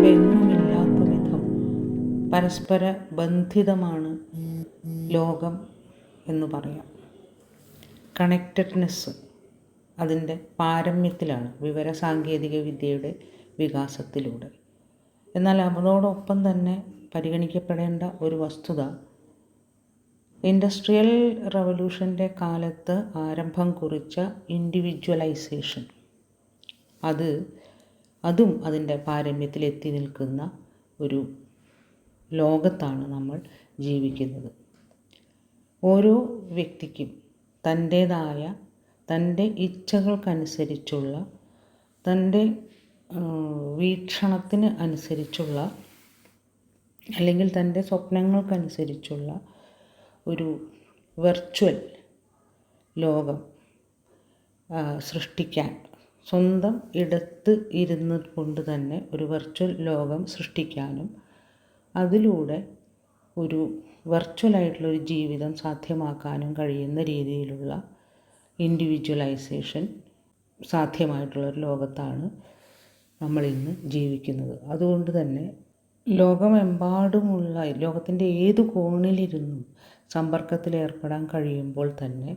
മുമ്പെങ്ങുമില്ലാത്ത വിധം പരസ്പര ബന്ധിതമാണ് ലോകം എന്ന് പറയാം. കണക്റ്റഡ്നെസ് അതിന്റെ പാരമ്യത്തിലാണ് വിവര സാങ്കേതിക വിദ്യയുടെ വികാസത്തിലൂടെ. എന്നാൽ അതോടൊപ്പം തന്നെ പരിഗണിക്കപ്പെടേണ്ട ഒരു വസ്തുത ഇൻഡസ്ട്രിയൽ റവല്യൂഷന്റെ കാലത്ത് ആരംഭം കുറിച്ച ഇൻഡിവിജ്വലൈസേഷൻ അത് അതും അതിന്റെ പാരമ്യത്തിൽ എത്തി നിൽക്കുന്ന ഒരു ലോകത്താണ് നമ്മൾ ജീവിക്കുന്നത്. ഓരോ വ്യക്തിക്കും തന്റേതായ തന്റെ ഇച്ഛകൾക്കനുസരിച്ചുള്ള തന്റെ വീക്ഷണത്തിന് അനുസരിച്ചുള്ള അല്ലെങ്കിൽ തന്റെ സ്വപ്നങ്ങൾക്കനുസരിച്ചുള്ള ഒരു വെർച്വൽ ലോകം സൃഷ്ടിക്കാൻ സ്വന്തം ഇടത്ത് ഇരുന്ന് കൊണ്ട് തന്നെ ഒരു വെർച്വൽ ലോകം സൃഷ്ടിക്കാനും അതിലൂടെ ഒരു വെർച്വലായിട്ടുള്ളൊരു ജീവിതം സാധ്യമാക്കാനും കഴിയുന്ന രീതിയിലുള്ള ഇൻഡിവിജ്വലൈസേഷൻ സാധ്യമായിട്ടുള്ള ഒരു ലോകത്താണ് നമ്മളിന്ന് ജീവിക്കുന്നത്. അതുകൊണ്ട് തന്നെ ലോകമെമ്പാടുമുള്ള ലോകത്തിന്റെ ഏത് കോണിലിരുന്നും സമ്പർക്കത്തിലേർപ്പെടാൻ കഴിയുമ്പോൾ തന്നെ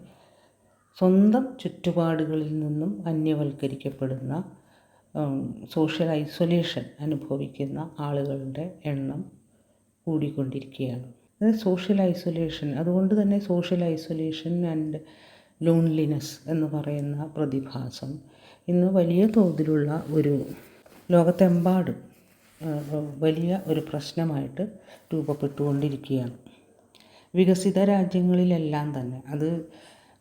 സ്വന്തം ചുറ്റുപാടുകളിൽ നിന്നും അന്യവൽക്കരിക്കപ്പെടുന്ന സോഷ്യൽ ഐസൊലേഷൻ അനുഭവിക്കുന്ന ആളുകളുടെ എണ്ണം കൂടിക്കൊണ്ടിരിക്കുകയാണ്. അത് സോഷ്യൽ ഐസൊലേഷൻ അതുകൊണ്ട് തന്നെ സോഷ്യൽ ഐസൊലേഷൻ ആൻഡ് ലോൺലിനെസ് എന്ന് പറയുന്ന പ്രതിഭാസം ഇന്ന് വലിയ തോതിലുള്ള ഒരു ലോകത്തെമ്പാടും വലിയ ഒരു പ്രശ്നമായിട്ട് രൂപപ്പെട്ടുകൊണ്ടിരിക്കുകയാണ്. വികസിത രാജ്യങ്ങളിലെല്ലാം തന്നെ അത്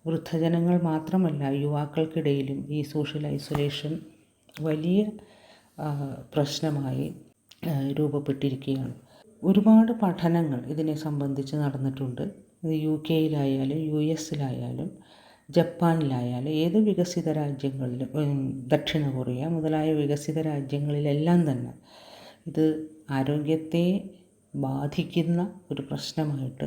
വൃദ്ധജനങ്ങൾ മാത്രമല്ല യുവാക്കൾക്കിടയിലും ഈ സോഷ്യൽ ഐസൊലേഷൻ വലിയ പ്രശ്നമായി രൂപപ്പെട്ടിരിക്കുകയാണ്. ഒരുപാട് പഠനങ്ങൾ ഇതിനെ സംബന്ധിച്ച് നടന്നിട്ടുണ്ട്. യു കെയിലായാലും യു എസിലായാലും ജപ്പാനിലായാലും ഏത് വികസിത രാജ്യങ്ങളിലും ദക്ഷിണ കൊറിയ മുതലായ വികസിത രാജ്യങ്ങളിലെല്ലാം തന്നെ ഇത് ആരോഗ്യത്തെ ബാധിക്കുന്ന ഒരു പ്രശ്നമായിട്ട്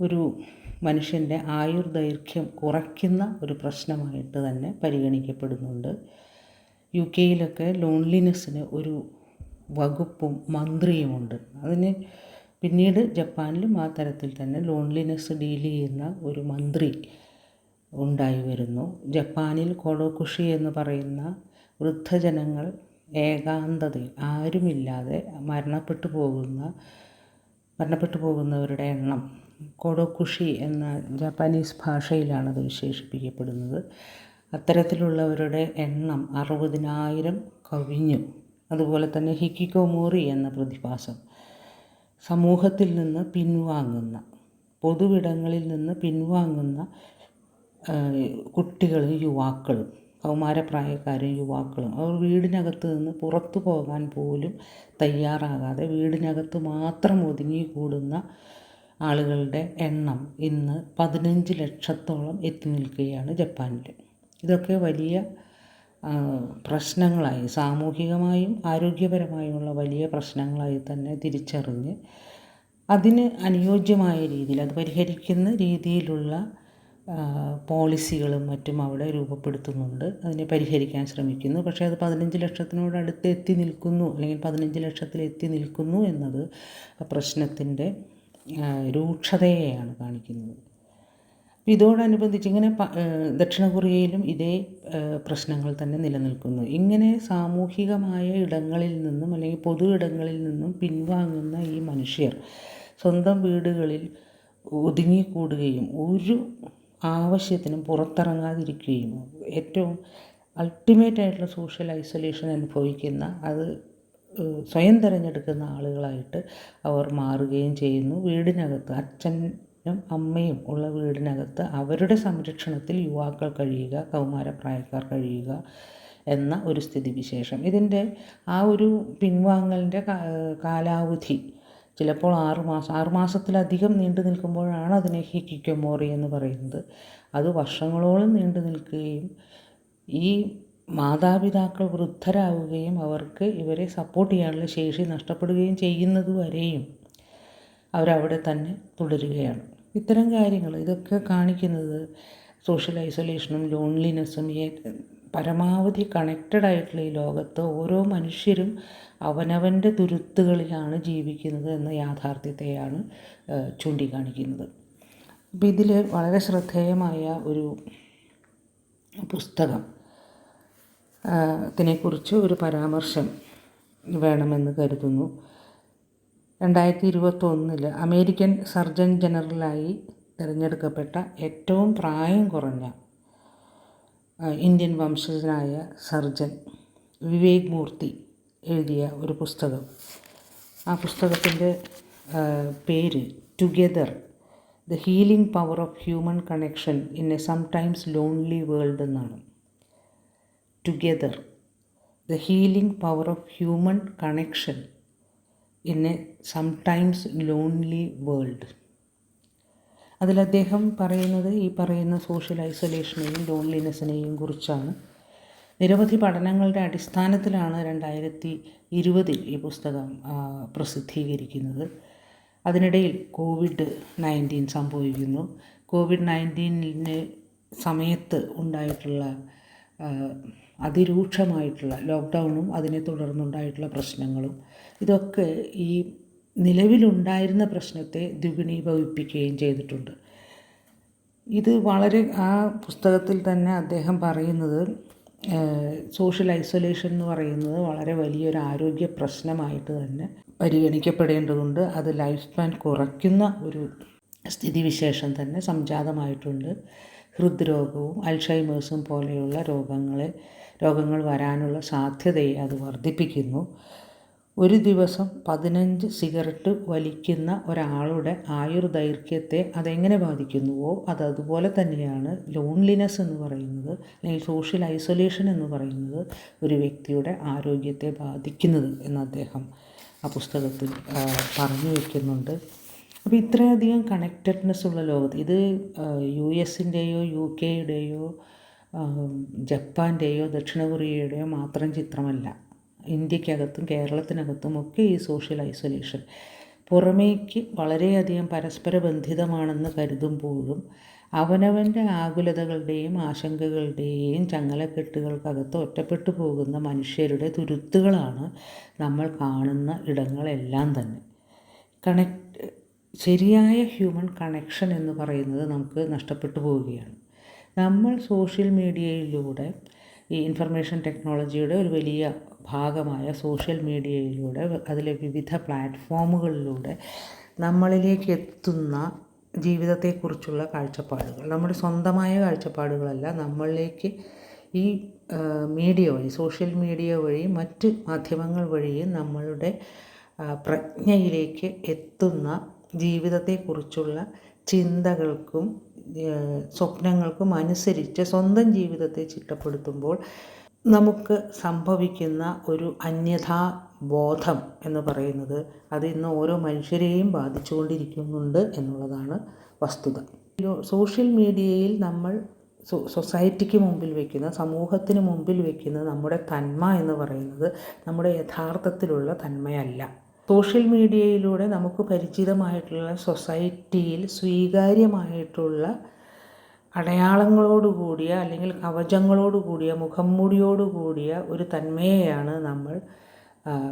ഒരു മനുഷ്യന്റെ ആയുർദൈർഘ്യം കുറയ്ക്കുന്ന ഒരു പ്രശ്നമായിട്ട് തന്നെ പരിഗണിക്കപ്പെടുന്നുണ്ട്. യു കെയിലൊക്കെ ലോൺലിനെസ്സിന് ഒരു വകുപ്പും മന്ത്രിയുമുണ്ട്. അതിന് പിന്നീട് ജപ്പാനിലും ആ തരത്തിൽ തന്നെ ലോൺലിനെസ് ഡീൽ ചെയ്യുന്ന ഒരു മന്ത്രി ഉണ്ടായി വരുന്നു. ജപ്പാനിൽ കൊടോകുഷി എന്ന് പറയുന്ന വൃദ്ധജനങ്ങൾ ഏകാന്തതയിൽ ആരുമില്ലാതെ മരണപ്പെട്ടു പോകുന്ന മരണപ്പെട്ടു പോകുന്നവരുടെ എണ്ണം കൊഡോകുഷി എന്ന ജാപ്പാനീസ് ഭാഷയിലാണ് അത് വിശേഷിപ്പിക്കപ്പെടുന്നത്. അത്തരത്തിലുള്ളവരുടെ എണ്ണം അറുപതിനായിരം കവിഞ്ഞു. അതുപോലെ തന്നെ ഹിക്കിക്കോമോറി എന്ന പ്രതിഭാസം സമൂഹത്തിൽ നിന്ന് പിൻവാങ്ങുന്ന പൊതുവിടങ്ങളിൽ നിന്ന് പിൻവാങ്ങുന്ന കുട്ടികളും യുവാക്കളും കൗമാരപ്രായക്കാരും യുവാക്കളും അവർ വീടിനകത്ത് നിന്ന് പുറത്തു പോകാൻ പോലും തയ്യാറാകാതെ വീടിനകത്ത് മാത്രം ഒതുങ്ങിക്കൂടുന്ന ആളുകളുടെ എണ്ണം ഇന്ന് പതിനഞ്ച് ലക്ഷത്തോളം എത്തി നിൽക്കുകയാണ് ജപ്പാനിൽ. ഇതൊക്കെ വലിയ പ്രശ്നങ്ങളായി സാമൂഹികമായും ആരോഗ്യപരമായുമുള്ള വലിയ പ്രശ്നങ്ങളായി തന്നെ തിരിച്ചറിഞ്ഞ് അതിന് അനുയോജ്യമായ രീതിയിൽ അത് പരിഹരിക്കുന്ന രീതിയിലുള്ള പോളിസികളും മറ്റും അവിടെ രൂപപ്പെടുത്തുന്നുണ്ട്. അതിനെ പരിഹരിക്കാൻ ശ്രമിക്കുന്നു. പക്ഷേ അത് പതിനഞ്ച് ലക്ഷത്തിനോട് അടുത്ത് എത്തി നിൽക്കുന്നു അല്ലെങ്കിൽ പതിനഞ്ച് ലക്ഷത്തിൽ എത്തി നിൽക്കുന്നു എന്നത് പ്രശ്നത്തിന്റെ രൂക്ഷതയെയാണ് കാണിക്കുന്നത്. ഇതോടനുബന്ധിച്ച് ഇങ്ങനെ ദക്ഷിണ കൊറിയയിലും ഇതേ പ്രശ്നങ്ങൾ തന്നെ നിലനിൽക്കുന്നു. ഇങ്ങനെ സാമൂഹികമായ ഇടങ്ങളിൽ നിന്നും അല്ലെങ്കിൽ പൊതു ഇടങ്ങളിൽ നിന്നും പിൻവാങ്ങുന്ന ഈ മനുഷ്യർ സ്വന്തം വീടുകളിൽ ഒതുങ്ങിക്കൂടുകയും ഒരു ആവശ്യത്തിനും പുറത്തിറങ്ങാതിരിക്കുകയും ഏറ്റവും അൾട്ടിമേറ്റ് ആയിട്ടുള്ള സോഷ്യൽ ഐസൊലേഷൻ അനുഭവിക്കുന്ന അത് സ്വയം തിരഞ്ഞെടുക്കുന്ന ആളുകളായിട്ട് അവർ മാറുകയും ചെയ്യുന്നു. വീടിനകത്ത് അച്ഛനും അമ്മയും ഉള്ള വീടിനകത്ത് അവരുടെ സംരക്ഷണത്തിൽ യുവാക്കൾ കഴിയുക കൗമാരപ്രായക്കാർ കഴിയുക എന്ന ഒരു സ്ഥിതിവിശേഷം. ഇതിന്റെ ആ ഒരു പിൻവാങ്ങലിന്റെ കാലാവധി ചിലപ്പോൾ ആറുമാസം ആറുമാസത്തിലധികം ആറ് മാസത്തിലധികം നീണ്ടു നിൽക്കുമ്പോഴാണ് അതിനെ ഹിക്കിക്കൊമോറി എന്ന് പറയുന്നത്. അത് വർഷങ്ങളോളം നീണ്ടു നിൽക്കുകയും ഈ മാതാപിതാക്കൾ വൃദ്ധരാവുകയും അവർക്ക് ഇവരെ സപ്പോർട്ട് ചെയ്യാനുള്ള ശേഷി നഷ്ടപ്പെടുകയും ചെയ്യുന്നത് വരെയും അവരവിടെ തന്നെ തുടരുകയാണ്. ഇത്തരം കാര്യങ്ങൾ ഇതൊക്കെ കാണിക്കുന്നത് സോഷ്യൽ ഐസൊലേഷനും ലോൺലിനെസ്സും പരമാവധി കണക്റ്റഡ് ആയിട്ടുള്ള ഈ ലോകത്ത് ഓരോ മനുഷ്യരും അവനവന്റെ തുരുത്തുകളിലാണ് ജീവിക്കുന്നത് എന്ന യാഥാർത്ഥ്യത്തെയാണ് ചൂണ്ടിക്കാണിക്കുന്നത്. അപ്പം ഇതിൽ വളരെ ശ്രദ്ധേയമായ ഒരു പുസ്തകം ത്തിനെക്കുറിച്ച് ഒരു പരാമർശം വേണമെന്ന് കരുതുന്നു. രണ്ടായിരത്തി ഇരുപത്തൊന്നിൽ അമേരിക്കൻ സർജൻ ജനറലായി തിരഞ്ഞെടുക്കപ്പെട്ട ഏറ്റവും പ്രായം കുറഞ്ഞ ഇന്ത്യൻ വംശജനായ സർജൻ വിവേക് മൂർത്തി എഴുതിയ ഒരു പുസ്തകം. ആ പുസ്തകത്തിന്റെ പേര് together the healing power of human connection in a sometimes lonely world എന്നാണ്. Together the healing power of human connection in a sometimes lonely world അതിൽ അദ്ദേഹം പറയുന്നത് ഈ പറയുന്ന സോഷ്യൽ ഐസൊലേഷനെയും ലോൺലിനെസ്സിനെയും കുറിച്ചാണ്. നിരവധി പഠനങ്ങളുടെ അടിസ്ഥാനത്തിലാണ് രണ്ടായിരത്തി ഇരുപതിൽ ഈ പുസ്തകം പ്രസിദ്ധീകരിക്കുന്നത്. അതിനിടയിൽ കോവിഡ് നയന്റീൻ സംഭവിക്കുന്നു. കോവിഡ് നയന്റീനിന്റെ സമയത്ത് ഉണ്ടായിട്ടുള്ള അതിരൂക്ഷമായിട്ടുള്ള ലോക്ക്ഡൗണും അതിനെ തുടർന്നുണ്ടായിട്ടുള്ള പ്രശ്നങ്ങളും. ഇതൊക്കെ ഈ നിലവിലുണ്ടായിരുന്ന പ്രശ്നത്തെ ദ്വിഗുണീഭവിപ്പിക്കുകയും ചെയ്തിട്ടുണ്ട്. ഇത് വളരെ ആ പുസ്തകത്തിൽ തന്നെ അദ്ദേഹം പറയുന്നത് സോഷ്യൽ ഐസൊലേഷൻ എന്ന് പറയുന്നത് വളരെ വലിയൊരു ആരോഗ്യ പ്രശ്നമായിട്ട് തന്നെ പരിഗണിക്കപ്പെടേണ്ടതുണ്ട്. അത് ലൈഫ് സ്പാൻ കുറയ്ക്കുന്ന ഒരു സ്ഥിതിവിശേഷം തന്നെ സംജാതമായിട്ടുണ്ട്. ഹൃദ്രോഗവും അൽഷൈമേഴ്സും പോലെയുള്ള രോഗങ്ങളെ രോഗങ്ങൾ വരാനുള്ള സാധ്യതയെ അത് വർദ്ധിപ്പിക്കുന്നു. ഒരു ദിവസം പതിനഞ്ച് സിഗരറ്റ് വലിക്കുന്ന ഒരാളുടെ ആയുർദൈർഘ്യത്തെ അതെങ്ങനെ ബാധിക്കുന്നുവോ അത് അതുപോലെ തന്നെയാണ് ലോൺലിനെസ് എന്ന് പറയുന്നത് അല്ലെങ്കിൽ സോഷ്യൽ ഐസൊലേഷൻ എന്ന് പറയുന്നത് ഒരു വ്യക്തിയുടെ ആരോഗ്യത്തെ ബാധിക്കുന്നത് എന്ന് അദ്ദേഹം ആ പുസ്തകത്തിൽ പറഞ്ഞു വയ്ക്കുന്നുണ്ട് അപ്പോൾ ഇത്രയധികം കണക്റ്റഡ്നെസ് ഉള്ള ലോകത്ത് ഇത് യു എസിന്റെയോ യു കെയുടെയോ ജപ്പാന്റെയോ ദക്ഷിണ കൊറിയയുടെയോ മാത്രം ചിത്രമല്ല. ഇന്ത്യക്കകത്തും കേരളത്തിനകത്തും ഒക്കെ ഈ സോഷ്യൽ ഐസൊലേഷൻ. പുറമേക്ക് വളരെയധികം പരസ്പര ബന്ധിതമാണെന്ന് കരുതുമ്പോഴും അവനവന്റെ ആകുലതകളുടെയും ആശങ്കകളുടെയും ചങ്ങലക്കെട്ടുകൾക്കകത്ത് ഒറ്റപ്പെട്ടു പോകുന്ന മനുഷ്യരുടെ തുരുത്തുകളാണ് നമ്മൾ കാണുന്ന ഇടങ്ങളെല്ലാം തന്നെ. കണക്ട് ശരിയായ ഹ്യൂമൻ കണക്ഷൻ എന്ന് പറയുന്നത് നമുക്ക് നഷ്ടപ്പെട്ടു പോവുകയാണ്. നമ്മൾ സോഷ്യൽ മീഡിയയിലൂടെ ഈ ഇൻഫർമേഷൻ ടെക്നോളജിയുടെ ഒരു വലിയ ഭാഗമായ സോഷ്യൽ മീഡിയയിലൂടെ അതിലെ വിവിധ പ്ലാറ്റ്ഫോമുകളിലൂടെ നമ്മളിലേക്ക് എത്തുന്ന ജീവിതത്തെക്കുറിച്ചുള്ള കാഴ്ചപ്പാടുകൾ. നമ്മുടെ സ്വന്തമായ കാഴ്ചപ്പാടുകളല്ല നമ്മളിലേക്ക് ഈ മീഡിയ വഴി സോഷ്യൽ മീഡിയ വഴി മറ്റ് മാധ്യമങ്ങൾ വഴിയും നമ്മളുടെ പ്രജ്ഞയിലേക്ക് എത്തുന്ന ജീവിതത്തെക്കുറിച്ചുള്ള ചിന്തകൾക്കും സ്വപ്നങ്ങൾക്കും അനുസരിച്ച് സ്വന്തം ജീവിതത്തെ ചിട്ടപ്പെടുത്തുമ്പോൾ നമുക്ക് സംഭവിക്കുന്ന ഒരു അന്യഥാ ബോധം എന്ന് പറയുന്നത് അത് ഇന്ന് ഓരോ മനുഷ്യരെയും ബാധിച്ചുകൊണ്ടിരിക്കുന്നുണ്ട് എന്നുള്ളതാണ് വസ്തുത. സോഷ്യൽ മീഡിയയിൽ നമ്മൾ സൊസൈറ്റിക്ക് മുമ്പിൽ വയ്ക്കുന്ന സമൂഹത്തിന് മുമ്പിൽ വയ്ക്കുന്ന നമ്മുടെ തന്മ എന്ന് പറയുന്നത് നമ്മുടെ യഥാർത്ഥത്തിലുള്ള തന്മയല്ല. സോഷ്യൽ മീഡിയയിലൂടെ നമുക്ക് പരിചിതമായിട്ടുള്ള സൊസൈറ്റിയിൽ സ്വീകാര്യമായിട്ടുള്ള അടയാളങ്ങളോട് കൂടിയ അല്ലെങ്കിൽ കവചങ്ങളോട് കൂടിയ കൂടിയ ഒരു തന്മയെയാണ് നമ്മൾ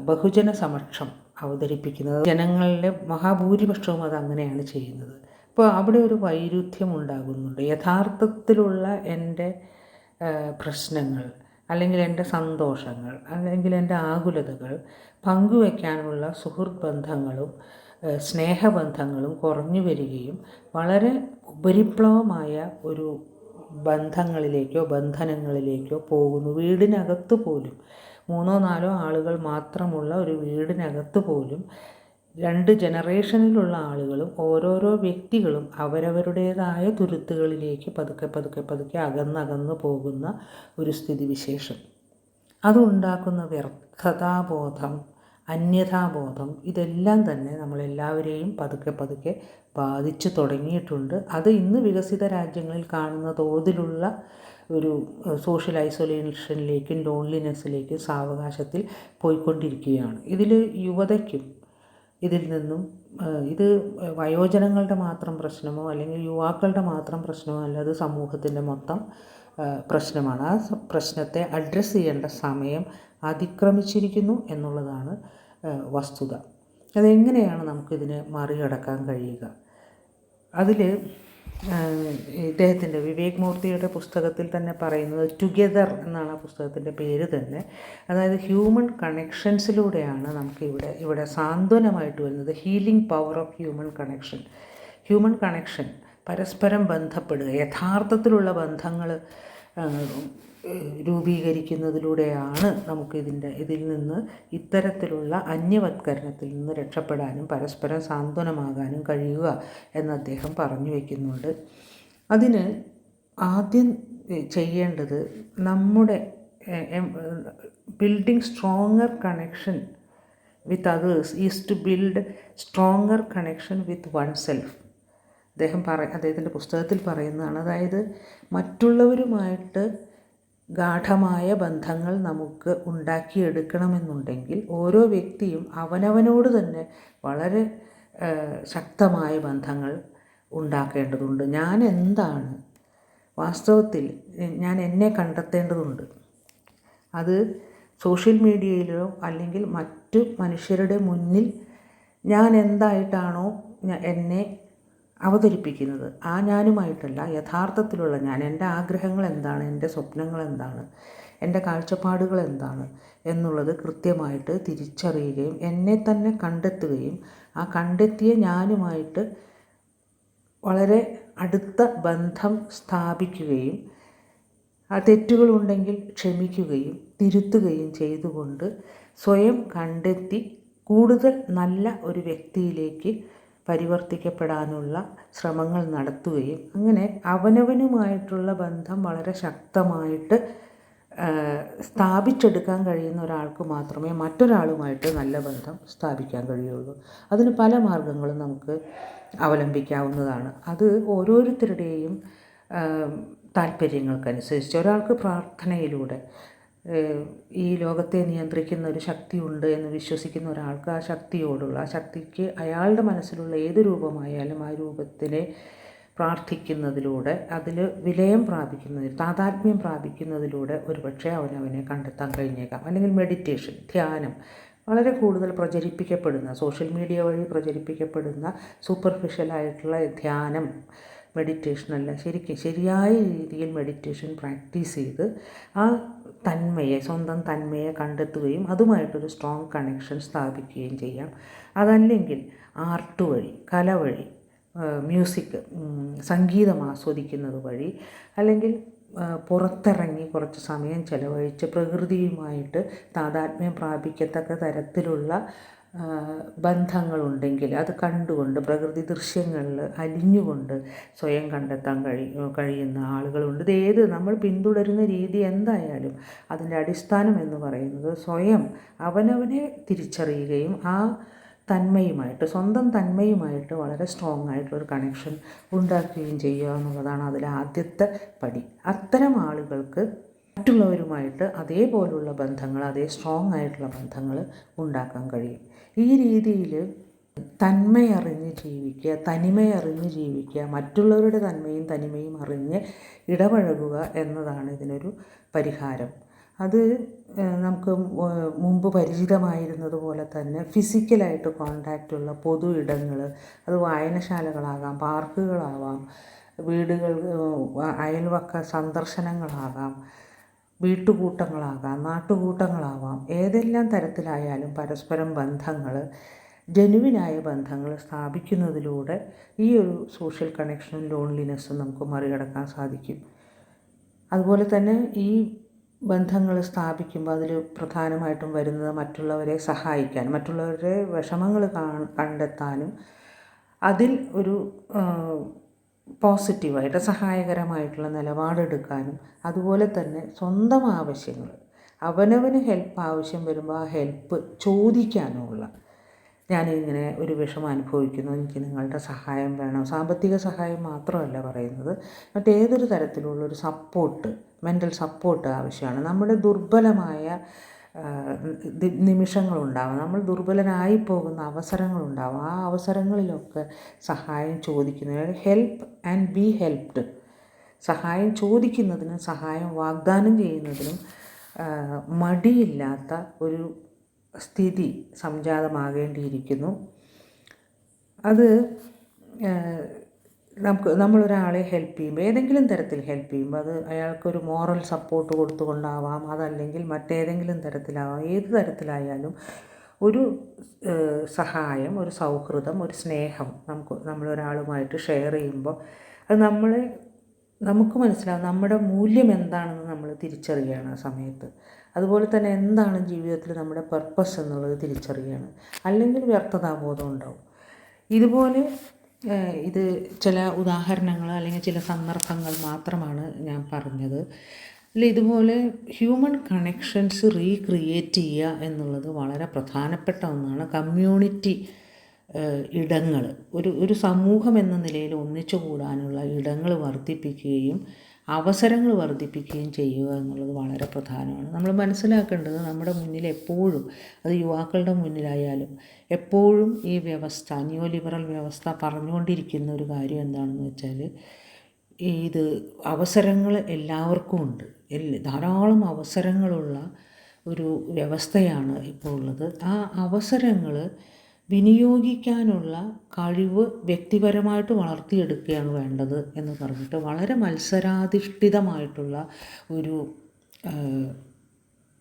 ബഹുജന സമക്ഷം അവതരിപ്പിക്കുന്നത്. ജനങ്ങളുടെ മഹാഭൂരിപക്ഷവും അത് അങ്ങനെയാണ് ചെയ്യുന്നത്. അപ്പോൾ അവിടെ ഒരു വൈരുദ്ധ്യം ഉണ്ടാകുന്നുണ്ട് യഥാർത്ഥത്തിലുള്ള എന്റെ പ്രശ്നങ്ങൾ. അല്ലെങ്കിൽ എന്റെ സന്തോഷങ്ങൾ അല്ലെങ്കിൽ എന്റെ ആകുലതകൾ പങ്കുവയ്ക്കാനുള്ള സുഹൃത്ത് ബന്ധങ്ങളും സ്നേഹബന്ധങ്ങളും കുറഞ്ഞു വരികയും വളരെ ഉപരിപ്ലവമായ ഒരു ബന്ധങ്ങളിലേക്കോ ബന്ധനങ്ങളിലേക്കോ പോകുന്നു. വീടിനകത്ത് പോലും മൂന്നോ നാലോ ആളുകൾ മാത്രമുള്ള ഒരു വീടിനകത്ത് പോലും രണ്ട് ജനറേഷനിലുള്ള ആളുകളും ഓരോരോ വ്യക്തികളും അവരവരുടേതായ തുരുത്തുകളിലേക്ക് പതുക്കെ പതുക്കെ പതുക്കെ അകന്നകന്ന് പോകുന്ന ഒരു സ്ഥിതിവിശേഷം. അതുണ്ടാക്കുന്ന വ്യർത്ഥതാബോധം അന്യഥാബോധം ഇതെല്ലാം തന്നെ നമ്മളെല്ലാവരെയും പതുക്കെ പതുക്കെ ബാധിച്ചു തുടങ്ങിയിട്ടുണ്ട്. അത് ഇന്ന് വികസിത രാജ്യങ്ങളിൽ കാണുന്ന തോതിലുള്ള ഒരു സോഷ്യൽ ഐസൊലേഷനിലേക്കും ലോൺലിനെസ്സിലേക്കും സാവകാശത്തിൽ പോയിക്കൊണ്ടിരിക്കുകയാണ്. ഇതിൽ യുവതയ്ക്കും ഇതിൽ നിന്നും ഇത് വയോജനങ്ങളുടെ മാത്രം പ്രശ്നമോ അല്ലെങ്കിൽ യുവാക്കളുടെ മാത്രം പ്രശ്നമോ അല്ല അത് സമൂഹത്തിന്റെ മൊത്തം പ്രശ്നമാണ്. ആ പ്രശ്നത്തെ അഡ്രസ്സ് ചെയ്യേണ്ട സമയം അതിക്രമിച്ചിരിക്കുന്നു എന്നുള്ളതാണ് വസ്തുത. അതെങ്ങനെയാണ് നമുക്കിതിനെ മറികടക്കാൻ കഴിയുക? അതിൽ ഇദ്ദേഹത്തിന്റെ വിവേക് മൂർത്തിയുടെ പുസ്തകത്തിൽ തന്നെ പറയുന്നത് ടുഗെദർ എന്നാണ് ആ പുസ്തകത്തിന്റെ പേര് തന്നെ. അതായത് ഹ്യൂമൻ കണക്ഷൻസിലൂടെയാണ് നമുക്ക് ഇവിടെ ഇവിടെ സാന്ത്വനമായിട്ട് വരുന്നത്. Healing power of human connection human connection പരസ്പരം ബന്ധപ്പെടുക യഥാർത്ഥത്തിലുള്ള ബന്ധങ്ങൾ രൂപീകരിക്കുന്നതിലൂടെയാണ് നമുക്ക് ഇതിന്റെ ഇതിൽ നിന്ന് ഇത്തരത്തിലുള്ള അന്യവത്കരണത്തിൽ നിന്ന് രക്ഷപ്പെടാനും പരസ്പരം സാന്ത്വനമാകാനും കഴിയുക എന്ന് അദ്ദേഹം പറഞ്ഞു വയ്ക്കുന്നുണ്ട് അതിന് ആദ്യം ചെയ്യേണ്ടത് നമ്മുടെ building stronger connection with others is to build stronger connection with oneself അദ്ദേഹം പറ അദ്ദേഹത്തിന്റെ പുസ്തകത്തിൽ പറയുന്നതാണ്. അതായത് മറ്റുള്ളവരുമായിട്ട് ഗാഠമായ ബന്ധങ്ങൾ നമുക്ക് ഉണ്ടാക്കിയെടുക്കണമെന്നുണ്ടെങ്കിൽ ഓരോ വ്യക്തിയും അവനവനോട് തന്നെ വളരെ ശക്തമായ ബന്ധങ്ങൾ ഉണ്ടാക്കേണ്ടതുണ്ട്. ഞാൻ എന്താണ്? വാസ്തവത്തിൽ ഞാൻ എന്നെ കണ്ടെത്തേണ്ടതുണ്ട്. അത് സോഷ്യൽ മീഡിയയിലോ അല്ലെങ്കിൽ മറ്റു മനുഷ്യരുടെ മുന്നിൽ ഞാൻ എന്തായിട്ടാണോ എന്നെ അവതരിപ്പിക്കുന്നത്. ആ ഞാനുമായിട്ടല്ല. യഥാർത്ഥത്തിലുള്ള ഞാൻ. എന്റെ ആഗ്രഹങ്ങൾ എന്താണ്? എന്റെ സ്വപ്നങ്ങൾ എന്താണ്? എന്റെ കാഴ്ചപ്പാടുകൾ എന്താണ്? എന്നുള്ളത് കൃത്യമായിട്ട് തിരിച്ചറിയുകയും എന്നെ തന്നെ കണ്ടെത്തുകയും ആ കണ്ടെത്തിയ ഞാനുമായിട്ട് വളരെ അടുത്ത ബന്ധം സ്ഥാപിക്കുകയും ആ തെറ്റുകളുണ്ടെങ്കിൽ ക്ഷമിക്കുകയും തിരുത്തുകയും ചെയ്തുകൊണ്ട് സ്വയം കണ്ടെത്തി കൂടുതൽ നല്ല ഒരു വ്യക്തിയിലേക്ക് പരിവർത്തിക്കപ്പെടാനുള്ള ശ്രമങ്ങൾ നടത്തുകയും അങ്ങനെ അവനവനുമായിട്ടുള്ള ബന്ധം വളരെ ശക്തമായിട്ട് സ്ഥാപിച്ചെടുക്കാൻ കഴിയുന്ന ഒരാൾക്ക് മാത്രമേ മറ്റൊരാളുമായിട്ട് നല്ല ബന്ധം സ്ഥാപിക്കാൻ കഴിയുള്ളൂ. അതിന് പല മാർഗങ്ങളും നമുക്ക് അവലംബിക്കാവുന്നതാണ്. അത് ഓരോരുത്തരുടെയും താല്പര്യങ്ങൾക്കനുസരിച്ച് ഒരാൾക്ക് പ്രാർത്ഥനയിലൂടെ ഈ ലോകത്തെ നിയന്ത്രിക്കുന്ന ഒരു ശക്തിയുണ്ട് എന്ന് വിശ്വസിക്കുന്ന ഒരാൾക്ക് ആ ശക്തിയോടുള്ള ആ ശക്തിക്ക് അയാളുടെ മനസ്സിലുള്ള ഏത് രൂപമായാലും ആ രൂപത്തിനെ പ്രാർത്ഥിക്കുന്നതിലൂടെ അതിൽ വിലയം പ്രാപിക്കുന്നതിൽ താതാത്മ്യം പ്രാപിക്കുന്നതിലൂടെ ഒരുപക്ഷെ അവനവനെ കണ്ടെത്താൻ കഴിഞ്ഞേക്കാം. അല്ലെങ്കിൽ മെഡിറ്റേഷൻ ധ്യാനം വളരെ കൂടുതൽ പ്രചരിപ്പിക്കപ്പെടുന്ന സോഷ്യൽ മീഡിയ വഴി പ്രചരിപ്പിക്കപ്പെടുന്ന സൂപ്പർഫിഷ്യലായിട്ടുള്ള ധ്യാനം മെഡിറ്റേഷനല്ല ശരിക്കും ശരിയായ രീതിയിൽ മെഡിറ്റേഷൻ പ്രാക്ടീസ് ചെയ്ത് ആ തന്മയെ സ്വന്തം തന്മയെ കണ്ടെത്തുകയും അതുമായിട്ടൊരു സ്ട്രോങ് കണക്ഷൻ സ്ഥാപിക്കുകയും ചെയ്യാം. അതല്ലെങ്കിൽ ആർട്ട് വഴി കല വഴി മ്യൂസിക് സംഗീതം ആസ്വദിക്കുന്നത് വഴി അല്ലെങ്കിൽ പുറത്തിറങ്ങി കുറച്ച് സമയം ചിലവഴിച്ച് പ്രകൃതിയുമായിട്ട് താതാത്മ്യം പ്രാപിക്കത്തക്ക തരത്തിലുള്ള ബന്ധങ്ങളുണ്ടെങ്കിൽ അത് കണ്ടുകൊണ്ട് പ്രകൃതി ദൃശ്യങ്ങളിൽ അലിഞ്ഞുകൊണ്ട് സ്വയം കണ്ടെത്താൻ കഴി കഴിയുന്ന ആളുകളുണ്ട്. ഇത് ഏത് നമ്മൾ പിന്തുടരുന്ന രീതി എന്തായാലും അതിന്റെ അടിസ്ഥാനം എന്ന് പറയുന്നത് സ്വയം അവനവനെ തിരിച്ചറിയുകയും ആ തന്മയുമായിട്ട് സ്വന്തം തന്മയുമായിട്ട് വളരെ സ്ട്രോങ് ആയിട്ടുള്ളൊരു കണക്ഷൻ ഉണ്ടാക്കുകയും ചെയ്യുക എന്നുള്ളതാണ് അതിലെ ആദ്യത്തെ പടി. അത്തരം ആളുകൾക്ക് മറ്റുള്ളവരുമായിട്ട് അതേപോലുള്ള ബന്ധങ്ങൾ അതേ സ്ട്രോങ് ആയിട്ടുള്ള ബന്ധങ്ങൾ ഉണ്ടാക്കാൻ കഴിയും. ഈ രീതിയിൽ തന്മയറിഞ്ഞ് ജീവിക്കുക തനിമയറിഞ്ഞ് ജീവിക്കുക മറ്റുള്ളവരുടെ തന്മയും തനിമയും അറിഞ്ഞ് ഇടപഴകുക എന്നതാണ് ഇതിനൊരു പരിഹാരം. അത് നമുക്ക് മുമ്പ് പരിചിതമായിരുന്നതുപോലെ തന്നെ ഫിസിക്കലായിട്ട് കോണ്ടാക്റ്റുള്ള പൊതു ഇടങ്ങൾ അത് വായനശാലകളാകാം പാർക്കുകളാവാം വീടുകൾ അയൽവക്ക സന്ദർശനങ്ങളാകാം വീട്ടുകൂട്ടങ്ങളാകാം നാട്ടുകൂട്ടങ്ങളാവാം. ഏതെല്ലാം തരത്തിലായാലും പരസ്പരം ബന്ധങ്ങൾ ജനുവിനായ ബന്ധങ്ങൾ സ്ഥാപിക്കുന്നതിലൂടെ ഈ ഒരു സോഷ്യൽ കണക്ഷനും ലോൺലിനെസ്സും നമുക്ക് മറികടക്കാൻ സാധിക്കും. അതുപോലെ തന്നെ ഈ ബന്ധങ്ങൾ സ്ഥാപിക്കുമ്പോൾ അതിൽ പ്രധാനമായിട്ടും വരുന്നത് മറ്റുള്ളവരെ സഹായിക്കാൻ മറ്റുള്ളവരുടെ വിഷമങ്ങൾ കണ്ടെത്താനും അതിൽ ഒരു പോസിറ്റീവായിട്ട് സഹായകരമായിട്ടുള്ള നിലപാടെടുക്കാനും അതുപോലെ തന്നെ സ്വന്തം ആവശ്യങ്ങൾ അവനവന് ഹെൽപ്പ് ആവശ്യം വരുമ്പോൾ ആ ഹെൽപ്പ് ചോദിക്കാനുമുള്ള. ഞാനിങ്ങനെ ഒരു വിഷമം അനുഭവിക്കുന്നു. എനിക്ക് നിങ്ങളുടെ സഹായം വേണം. സാമ്പത്തിക സഹായം മാത്രമല്ല പറയുന്നത്. മറ്റേതൊരു തരത്തിലുള്ളൊരു സപ്പോർട്ട് മെന്റൽ സപ്പോർട്ട് ആവശ്യമാണ്. നമ്മുടെ ദുർബലമായ നിമിഷങ്ങളുണ്ടാവും. നമ്മൾ ദുർബലനായി പോകുന്ന അവസരങ്ങളുണ്ടാവും. ആ അവസരങ്ങളിലൊക്കെ സഹായം ചോദിക്കുന്നതിന് ഹെൽപ്പ് ആൻഡ് ബി ഹെൽപ്ഡ് സഹായം ചോദിക്കുന്നതിനും സഹായം വാഗ്ദാനം ചെയ്യുന്നതിനും മടിയില്ലാത്ത ഒരു സ്ഥിതി സംജാതമാകേണ്ടിയിരിക്കുന്നു. അത് നമുക്ക് നമ്മളൊരാളെ ഹെൽപ്പ് ചെയ്യുമ്പോൾ ഏതെങ്കിലും തരത്തിൽ ഹെൽപ്പ് ചെയ്യുമ്പോൾ അത് അയാൾക്കൊരു മോറൽ സപ്പോർട്ട് കൊടുത്തുകൊണ്ടാവാം അതല്ലെങ്കിൽ മറ്റേതെങ്കിലും തരത്തിലാവാം ഏത് തരത്തിലായാലും ഒരു സഹായം ഒരു സൗഹൃദം ഒരു സ്നേഹം നമുക്ക് നമ്മളൊരാളുമായിട്ട് ഷെയർ ചെയ്യുമ്പോൾ അത് നമ്മളെ നമുക്ക് മനസ്സിലാവും നമ്മുടെ മൂല്യം എന്താണെന്ന് നമ്മൾ തിരിച്ചറിയുകയാണ് ആ സമയത്ത്. അതുപോലെ തന്നെ എന്താണ് ജീവിതത്തിൽ നമ്മുടെ പർപ്പസ് എന്നുള്ളത് തിരിച്ചറിയുകയാണ് അല്ലെങ്കിൽ വ്യർത്ഥതാബോധം ഉണ്ടാവും. ഇതുപോലെ ഇത് ചില ഉദാഹരണങ്ങൾ അല്ലെങ്കിൽ ചില സന്ദർഭങ്ങൾ മാത്രമാണ് ഞാൻ പറഞ്ഞത്. അല്ല ഇതുപോലെ ഹ്യൂമൻ കണക്ഷൻസ് റീക്രിയേറ്റ് ചെയ്യുക എന്നുള്ളത് വളരെ പ്രധാനപ്പെട്ട ഒന്നാണ്. കമ്മ്യൂണിറ്റി ഇടങ്ങൾ. ഒരു ഒരു സമൂഹം എന്ന നിലയിൽ ഒന്നിച്ചു കൂടാനുള്ള ഇടങ്ങൾ വർദ്ധിപ്പിക്കുകയും അവസരങ്ങൾ വർദ്ധിപ്പിക്കുകയും ചെയ്യുക എന്നുള്ളത് വളരെ പ്രധാനമാണ്. നമ്മൾ മനസ്സിലാക്കേണ്ടത് നമ്മുടെ മുന്നിൽ എപ്പോഴും അത് യുവാക്കളുടെ മുന്നിലായാലും എപ്പോഴും ഈ വ്യവസ്ഥ ന്യൂ ലിബറൽ വ്യവസ്ഥ പറഞ്ഞുകൊണ്ടിരിക്കുന്ന ഒരു കാര്യം എന്താണെന്ന് വെച്ചാൽ ഇത് അവസരങ്ങൾ എല്ലാവർക്കും ഉണ്ട്. ധാരാളം അവസരങ്ങളുള്ള ഒരു വ്യവസ്ഥയാണ് ഇപ്പോൾ ഉള്ളത്. ആ അവസരങ്ങൾ വിനിയോഗിക്കാനുള്ള കഴിവ് വ്യക്തിപരമായിട്ട് വളർത്തിയെടുക്കുകയാണ് വേണ്ടത് എന്ന് പറഞ്ഞിട്ട് വളരെ മത്സരാധിഷ്ഠിതമായിട്ടുള്ള ഒരു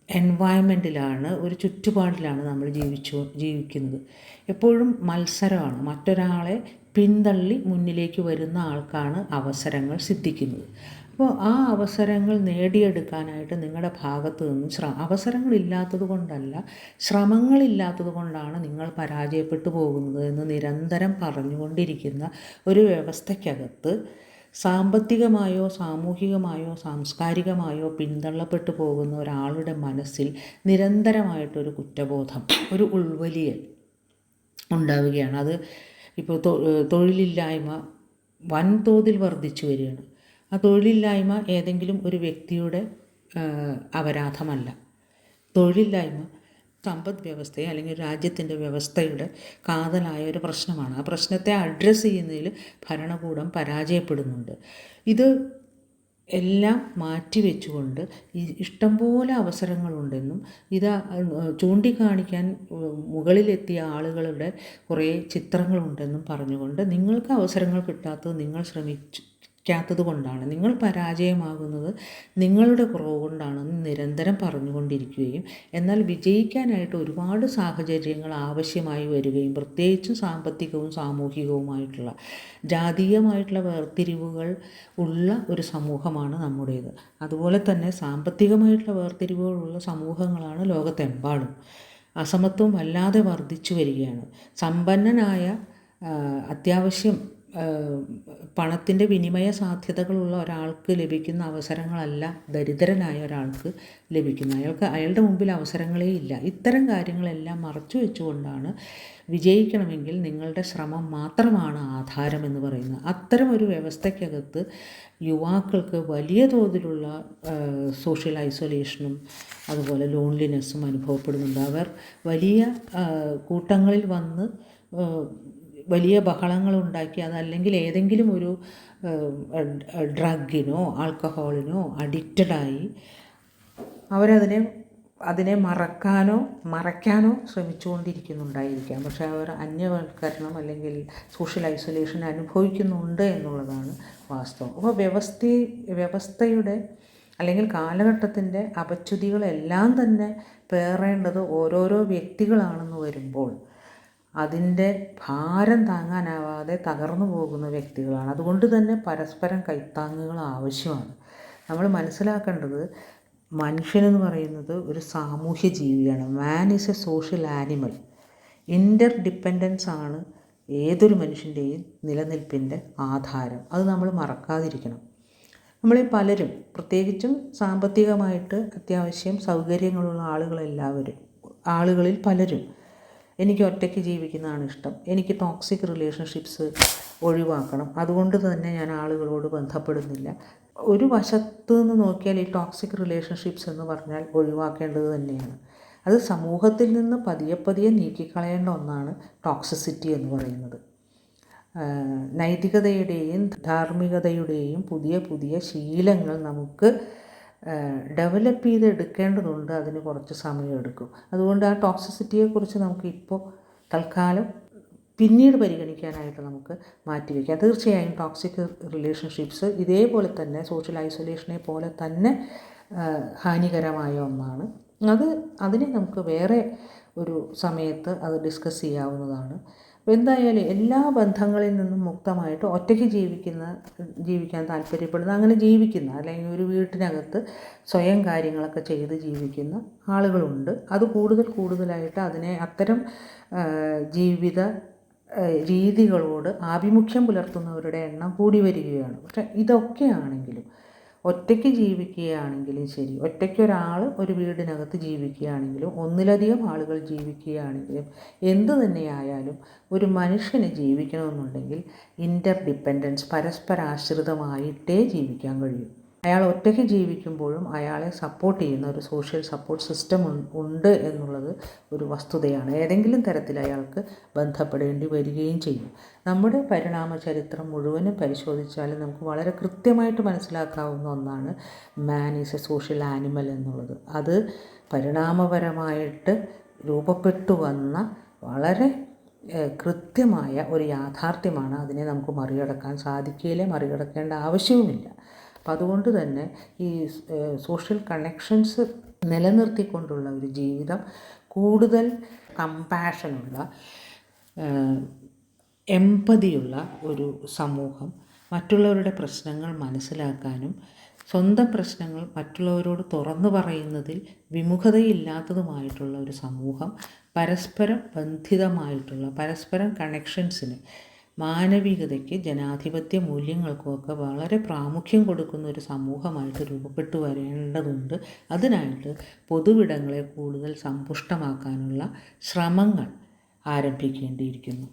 എൻവയൺമെന്റിലാണ് ഒരു ചുറ്റുപാടിലാണ് നമ്മൾ ജീവിച്ചു ജീവിക്കുന്നത്. എപ്പോഴും മത്സരമാണ്. മറ്റൊരാളെ പിന്തള്ളി മുന്നിലേക്ക് വരുന്ന ആൾക്കാണ് അവസരങ്ങൾ സിദ്ധിക്കുന്നത്. അപ്പോൾ ആ അവസരങ്ങൾ നേടിയെടുക്കാനായിട്ട് നിങ്ങളുടെ ഭാഗത്ത് നിന്നും ശ്ര അവസരങ്ങളില്ലാത്തത് കൊണ്ടല്ല ശ്രമങ്ങളില്ലാത്തത് കൊണ്ടാണ് നിങ്ങൾ പരാജയപ്പെട്ടു പോകുന്നത് എന്ന് നിരന്തരം പറഞ്ഞുകൊണ്ടിരിക്കുന്ന ഒരു വ്യവസ്ഥയ്ക്കകത്ത് സാമ്പത്തികമായോ സാമൂഹികമായോ സാംസ്കാരികമായോ പിന്തള്ളപ്പെട്ടു പോകുന്ന ഒരാളുടെ മനസ്സിൽ നിരന്തരമായിട്ടൊരു കുറ്റബോധം ഒരു ഉൾവലിയൽ ഉണ്ടാവുകയാണ്. അത് ഇപ്പോൾ തൊഴിലില്ലായ്മ വൻതോതിൽ വർദ്ധിച്ചു വരികയാണ്. ആ തൊഴിലില്ലായ്മ ഏതെങ്കിലും ഒരു വ്യക്തിയുടെ അപരാധമല്ല. തൊഴിലില്ലായ്മ സമ്പദ് വ്യവസ്ഥയെ അല്ലെങ്കിൽ രാജ്യത്തിന്റെ വ്യവസ്ഥയുടെ കാതലായ ഒരു പ്രശ്നമാണ്. ആ പ്രശ്നത്തെ അഡ്രസ്സ് ചെയ്യുന്നതിൽ ഭരണകൂടം പരാജയപ്പെടുന്നുണ്ട്. ഇത് എല്ലാം മാറ്റിവെച്ചുകൊണ്ട് ഇഷ്ടംപോലെ അവസരങ്ങളുണ്ടെന്നും ഇത് ചൂണ്ടിക്കാണിക്കാൻ മുകളിലെത്തിയ ആളുകളുടെ കുറേ ചിത്രങ്ങളുണ്ടെന്നും പറഞ്ഞുകൊണ്ട് നിങ്ങൾക്ക് അവസരങ്ങൾ കിട്ടാത്തത് നിങ്ങൾ ശ്രമിച്ചു ക്കാത്തത് കൊണ്ടാണ്. നിങ്ങൾ പരാജയമാകുന്നത് നിങ്ങളുടെ കുറവ് കൊണ്ടാണെന്ന് നിരന്തരം പറഞ്ഞുകൊണ്ടിരിക്കുകയും എന്നാൽ വിജയിക്കാനായിട്ട് ഒരുപാട് സാഹചര്യങ്ങൾ ആവശ്യമായി വരികയും പ്രത്യേകിച്ചും സാമ്പത്തികവും സാമൂഹികവുമായിട്ടുള്ള ജാതീയമായിട്ടുള്ള വേർതിരിവുകൾ ഉള്ള ഒരു സമൂഹമാണ് നമ്മുടേത്. അതുപോലെ തന്നെ സാമ്പത്തികമായിട്ടുള്ള വേർതിരിവുകളുള്ള സമൂഹങ്ങളാണ് ലോകത്തെമ്പാടും. അസമത്വം വല്ലാതെ വർദ്ധിച്ചു വരികയാണ്. സമ്പന്നനായ അത്യാവശ്യം പണത്തിന്റെ വിനിമയ സാധ്യതകളുള്ള ഒരാൾക്ക് ലഭിക്കുന്ന അവസരങ്ങളല്ല ദരിദ്രനായ ഒരാൾക്ക് ലഭിക്കുന്നത്. അയാൾക്ക് അയാളുടെ മുമ്പിൽ അവസരങ്ങളേ ഇല്ല. ഇത്തരം കാര്യങ്ങളെല്ലാം മറച്ചു വെച്ചുകൊണ്ടാണ് വിജയിക്കണമെങ്കിൽ നിങ്ങളുടെ ശ്രമം മാത്രമാണ് ആധാരം എന്ന് പറയുന്നത്. അത്തരം ഒരു വ്യവസ്ഥയ്ക്കകത്ത് യുവാക്കൾക്ക് വലിയ തോതിലുള്ള സോഷ്യൽ ഐസൊലേഷനും അതുപോലെ ലോൺലിനെസ്സും അനുഭവപ്പെടുന്നുണ്ട്. അവർ വലിയ കൂട്ടങ്ങളിൽ വന്ന് വലിയ ബഹളങ്ങളുണ്ടാക്കി അതല്ലെങ്കിൽ ഏതെങ്കിലും ഒരു ഡ്രഗിനോ ആൽക്കഹോളിനോ അഡിക്റ്റഡായി അവരതിനെ അതിനെ മറക്കാനോ മറയ്ക്കാനോ ശ്രമിച്ചുകൊണ്ടിരിക്കുന്നുണ്ടായിരിക്കാം. പക്ഷേ അവർ അന്യവൽക്കരണം അല്ലെങ്കിൽ സോഷ്യൽ ഐസൊലേഷൻ അനുഭവിക്കുന്നുണ്ട് എന്നുള്ളതാണ് വാസ്തവം. അപ്പോൾ വ്യവസ്ഥ വ്യവസ്ഥയുടെ അല്ലെങ്കിൽ കാലഘട്ടത്തിന്റെ അപച്യുതികളെല്ലാം തന്നെ പേറേണ്ടത് ഓരോരോ വ്യക്തികളാണെന്ന് വരുമ്പോൾ അതിന്റെ ഭാരം താങ്ങാനാവാതെ തകർന്നു പോകുന്ന വ്യക്തികളാണ്. അതുകൊണ്ട് തന്നെ പരസ്പരം കൈത്താങ്ങുകൾ ആവശ്യമാണ്. നമ്മൾ മനസ്സിലാക്കേണ്ടത് മനുഷ്യനെന്ന് പറയുന്നത് ഒരു സാമൂഹ്യ ജീവിയാണ്. Man is a social animal interdependence ആണ് ഏതൊരു മനുഷ്യന്റെയും നിലനിൽപ്പിന്റെ ആധാരം. അത് നമ്മൾ മറക്കാതിരിക്കണം. നമ്മളീ പലരും പ്രത്യേകിച്ചും സാമ്പത്തികമായിട്ട് അത്യാവശ്യം സൗകര്യങ്ങളുള്ള ആളുകളെല്ലാവരും ആളുകളിൽ പലരും എനിക്ക് ഒറ്റയ്ക്ക് ജീവിക്കുന്നതാണ് ഇഷ്ടം. എനിക്ക് ടോക്സിക് റിലേഷൻഷിപ്സ് ഒഴിവാക്കണം. അതുകൊണ്ട് തന്നെ ഞാൻ ആളുകളോട് ബന്ധപ്പെടുന്നില്ല. ഒരു വശത്ത് നിന്ന് നോക്കിയാൽ ഈ ടോക്സിക് റിലേഷൻഷിപ്സ് എന്ന് പറഞ്ഞാൽ ഒഴിവാക്കേണ്ടത് തന്നെയാണ്. അത് സമൂഹത്തിൽ നിന്ന് പതിയെ പതിയെ നീക്കിക്കളയേണ്ട ഒന്നാണ് ടോക്സിസിറ്റി എന്ന് പറയുന്നത്. നൈതികതയുടെയും ധാർമ്മികതയുടെയും പുതിയ പുതിയ ശീലങ്ങൾ നമുക്ക് ഡെവലപ്പ് ചെയ്തെടുക്കേണ്ടതുണ്ട്. അതിന് കുറച്ച് സമയമെടുക്കും. അതുകൊണ്ട് ആ ടോക്സിസിറ്റിയെക്കുറിച്ച് നമുക്ക് ഇപ്പോൾ തൽക്കാലം പിന്നീട് പരിഗണിക്കാനായിട്ട് നമുക്ക് മാറ്റിവെക്കാം. തീർച്ചയായും ടോക്സിക് റിലേഷൻഷിപ്സ് ഇതേപോലെ തന്നെ സോഷ്യൽ ഐസൊലേഷനെ പോലെ തന്നെ ഹാനികരമായ ഒന്നാണ്. അത് അതിനെ നമുക്ക് വേറെ ഒരു സമയത്ത് അത് ഡിസ്കസ് ചെയ്യാവുന്നതാണ്. എന്തായാലും എല്ലാ ബന്ധങ്ങളിൽ നിന്നും മുക്തമായിട്ട് ഒറ്റയ്ക്ക് ജീവിക്കുന്ന ജീവിക്കാൻ താല്പര്യപ്പെടുന്ന അങ്ങനെ ജീവിക്കുന്ന അല്ലെങ്കിൽ ഒരു വീട്ടിനകത്ത് സ്വയം കാര്യങ്ങളൊക്കെ ചെയ്ത് ജീവിക്കുന്ന ആളുകളുണ്ട്. അത് കൂടുതൽ കൂടുതലായിട്ട് അതിനെ അത്തരം ജീവിത രീതികളോട് ആഭിമുഖ്യം പുലർത്തുന്നവരുടെ എണ്ണം കൂടി വരികയാണ്. പക്ഷേ ഇതൊക്കെയാണെങ്കിലും ഒറ്റയ്ക്ക് ജീവിക്കുകയാണെങ്കിലും ശരി. ഒറ്റയ്ക്ക് ഒരാൾ ഒരു വീടിനകത്ത് ജീവിക്കുകയാണെങ്കിലും ഒന്നിലധികം ആളുകൾ ജീവിക്കുകയാണെങ്കിലും എന്തു തന്നെയായാലും ഒരു മനുഷ്യന് ജീവിക്കണമെന്നുണ്ടെങ്കിൽ ഇന്റർ ഡിപ്പെൻഡൻസ് പരസ്പരാശ്രിതമായിട്ടേ ജീവിക്കാൻ കഴിയൂ. അയാൾ ഒറ്റയ്ക്ക് ജീവിക്കുമ്പോഴും അയാളെ സപ്പോർട്ട് ചെയ്യുന്ന ഒരു സോഷ്യൽ സപ്പോർട്ട് സിസ്റ്റം ഉണ്ട് എന്നുള്ളത് ഒരു വസ്തുതയാണ്. ഏതെങ്കിലും തരത്തിൽ അയാൾക്ക് ബന്ധപ്പെടേണ്ടി വരികയും ചെയ്യും. നമ്മുടെ പരിണാമ ചരിത്രം മുഴുവനും പരിശോധിച്ചാലും നമുക്ക് വളരെ കൃത്യമായിട്ട് മനസ്സിലാക്കാവുന്ന ഒന്നാണ് man is a social animal എന്നുള്ളത്. അത് പരിണാമപരമായിട്ട് രൂപപ്പെട്ടു വന്ന വളരെ കൃത്യമായ ഒരു യാഥാർത്ഥ്യമാണ് അതിനെ നമുക്ക് മറികടക്കാൻ സാധിക്കുകയില്ല മറികടക്കേണ്ട ആവശ്യവുമില്ല. അപ്പം അതുകൊണ്ട് തന്നെ ഈ സോഷ്യൽ കണക്ഷൻസ് നിലനിർത്തിക്കൊണ്ടുള്ള ഒരു ജീവിതം കൂടുതൽ കമ്പാഷനുള്ള എമ്പതിയുള്ള ഒരു സമൂഹം മറ്റുള്ളവരുടെ പ്രശ്നങ്ങൾ മനസ്സിലാക്കാനും സ്വന്തം പ്രശ്നങ്ങൾ മറ്റുള്ളവരോട് തുറന്നു പറയുന്നതിൽ വിമുഖതയില്ലാത്തതുമായിട്ടുള്ള ഒരു സമൂഹം പരസ്പരം ബന്ധിതമായിട്ടുള്ള പരസ്പരം കണക്ഷൻസിന് മാനവികതയ്ക്ക് ജനാധിപത്യ മൂല്യങ്ങൾക്കുമൊക്കെ വളരെ പ്രാമുഖ്യം കൊടുക്കുന്ന ഒരു സമൂഹമായിട്ട് രൂപപ്പെട്ടു വരേണ്ടതുണ്ട്. അതിനായിട്ട് പൊതുവിടങ്ങളെ കൂടുതൽ സമ്പുഷ്ടമാക്കാനുള്ള ശ്രമങ്ങൾ ആരംഭിക്കേണ്ടിയിരിക്കുന്നു.